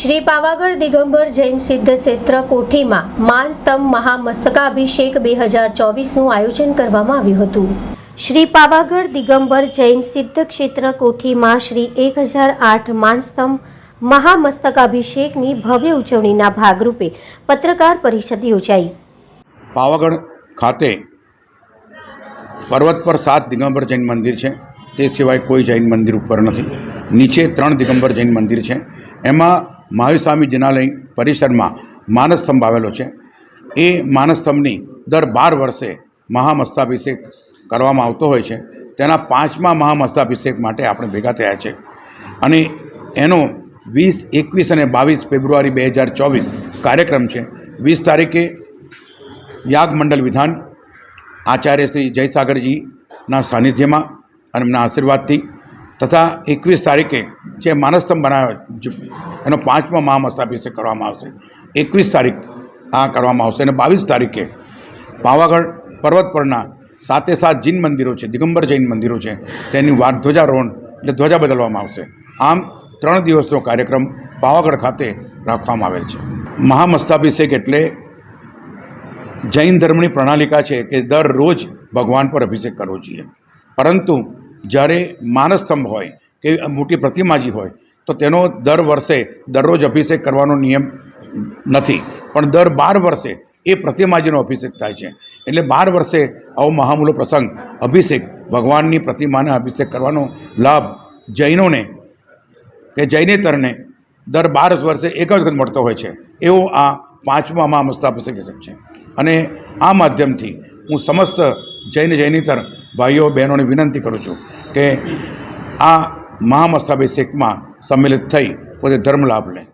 શ્રી પાવાગઢ દિગંબર જૈન સિદ્ધ ક્ષેત્ર કોઠીમાં માનસ્તંભ મહામસ્તકાભિષેક બે હજાર ચોવીસનું આયોજન કરવામાં આવ્યું હતું. શ્રી પાવાગઢ દિગંબર જૈન સિદ્ધ ક્ષેત્ર કોઠીમાં શ્રી એક હજાર આઠ માનસ્તંભ મહામસ્તકાભિષેકની ભવ્ય ઉજવણીના ભાગરૂપે પત્રકાર પરિષદ યોજાઈ. પાવાગઢ ખાતે પર્વત પર સાત દિગંબર જૈન મંદિર છે. તે સિવાય કોઈ જૈન મંદિર ઉપર નથી. નીચે ત્રણ દિગંબર જૈન મંદિર છે. એમાં મહાવીર સ્વામી જિનાલય પરિસરમાં માનસસ્તંભ આવેલો છે. એ માનસસ્તંભની દર બાર વર્ષે મહામસ્તાભિષેક કરવામાં આવતો હોય છે. તેના પાંચમા મહામસ્તાભિષેક માટે આપણે ભેગા થયા છે. અને એનો વીસ, એકવીસ અને બાવીસ ફેબ્રુઆરી બે હજાર ચોવીસ કાર્યક્રમ છે. વીસ તારીખે યાગ મંડળ વિધાન આચાર્ય શ્રી જયસાગરજીના સાનિધ્યમાં અને એમના આશીર્વાદથી તથા એકવીસ તારીખે જે માનસ્તંભ બનાવ્યો એનો પાંચમો મહામસ્તાભિષેક કરવામાં આવશે. એકવીસ તારીખ આ કરવામાં આવશે અને બાવીસ તારીખે પાવાગઢ પર્વત પરના સાતે સાત જૈન મંદિરો છે, દિગંબર જૈન મંદિરો છે, તેની વાર ધ્વજારોહણ એટલે ધ્વજા બદલવામાં આવશે. આમ ત્રણ દિવસનો કાર્યક્રમ પાવાગઢ ખાતે રાખવામાં આવેલ છે. મહામસ્તાભિષેક એટલે જૈન ધર્મની પ્રણાલિકા છે કે દરરોજ ભગવાન પર અભિષેક કરવો જોઈએ. પરંતુ જ્યારે માનસસ્તંભ હોય કે મોટી પ્રતિમાજી હોય, તો તેનો દર વર્ષે દરરોજ અભિષેક કરવાનો નિયમ નથી. પણ દર બાર વર્ષે એ પ્રતિમાજીનો અભિષેક થાય છે. એટલે બાર વર્ષે આવો મહામૂલો પ્રસંગ, અભિષેક, ભગવાનની પ્રતિમાને અભિષેક કરવાનો લાભ જૈનોને, કે જૈનેતરને દર બાર વર્ષે એક જ વખત મળતો હોય છે. એવો આ પાંચમા મહામસ્તાભિષેક છે. અને આ માધ્યમથી હું સમસ્ત જૈન જૈનેતર ભાઈઓ બહેનોને વિનંતી કરું છું કે આ મહામસ્તાભિષેકમાં સંમિલિત થઈ પોતે ધર્મ લાભ લે.